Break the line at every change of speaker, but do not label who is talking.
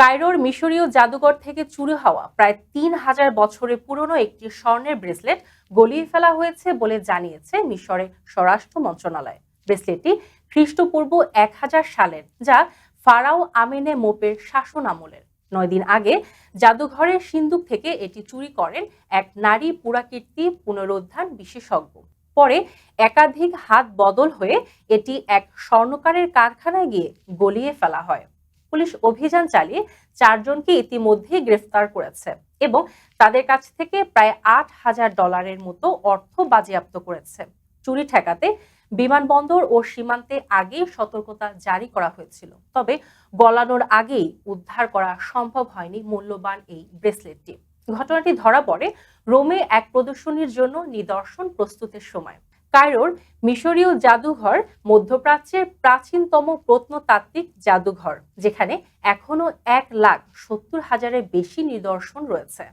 কায়রোর মিশরীয় জাদুঘর থেকে চুরি হওয়া। প্রায় তিন হাজার বছরের পুরনো একটি স্বর্ণের ব্রেসলেট গলিয়ে ফেলা হয়েছে বলে জানিয়েছে মিশরের স্বরাষ্ট্র মন্ত্রণালয়। ব্রেসলেটটি খ্রিস্টপূর্ব এক হাজার সালের, যা ফারাও আমেনে মোপের শাসন আমলের। নয় দিন আগে জাদুঘরের সিন্দুক থেকে এটি চুরি করেন এক নারী পুরাকীর্তি পুনরুদ্ধার বিশেষজ্ঞ। পরে একাধিক হাত বদল হয়ে এটি এক স্বর্ণকারের কারখানায় গিয়ে গলিয়ে ফেলা হয়। পুলিশ অভিযান চালিয়ে চারজনকে ইতিমধ্যে গ্রেফতার করেছে এবং তাদের কাছ থেকে প্রায় আট হাজার ডলারের মতো অর্থ বাজেয়াপ্ত করেছে। চুরি ঠেকাতে, বিমানবন্দর ও সীমান্তে আগেই সতর্কতা জারি করা হয়েছিল। তবে গলানোর আগেই উদ্ধার করা সম্ভব হয়নি মূল্যবান এই ব্রেসলেটটি। ঘটনাটি ধরা পড়ে রোমে এক প্রদর্শনীর জন্য নিদর্শন প্রস্তুতের সময়। কায়রোর মিশরীয় জাদুঘর মধ্যপ্রাচ্যের প্রাচীনতম প্রত্নতাত্ত্বিক জাদুঘর, যেখানে এখনও এক লাখ সত্তর হাজারের বেশি নিদর্শন রয়েছে।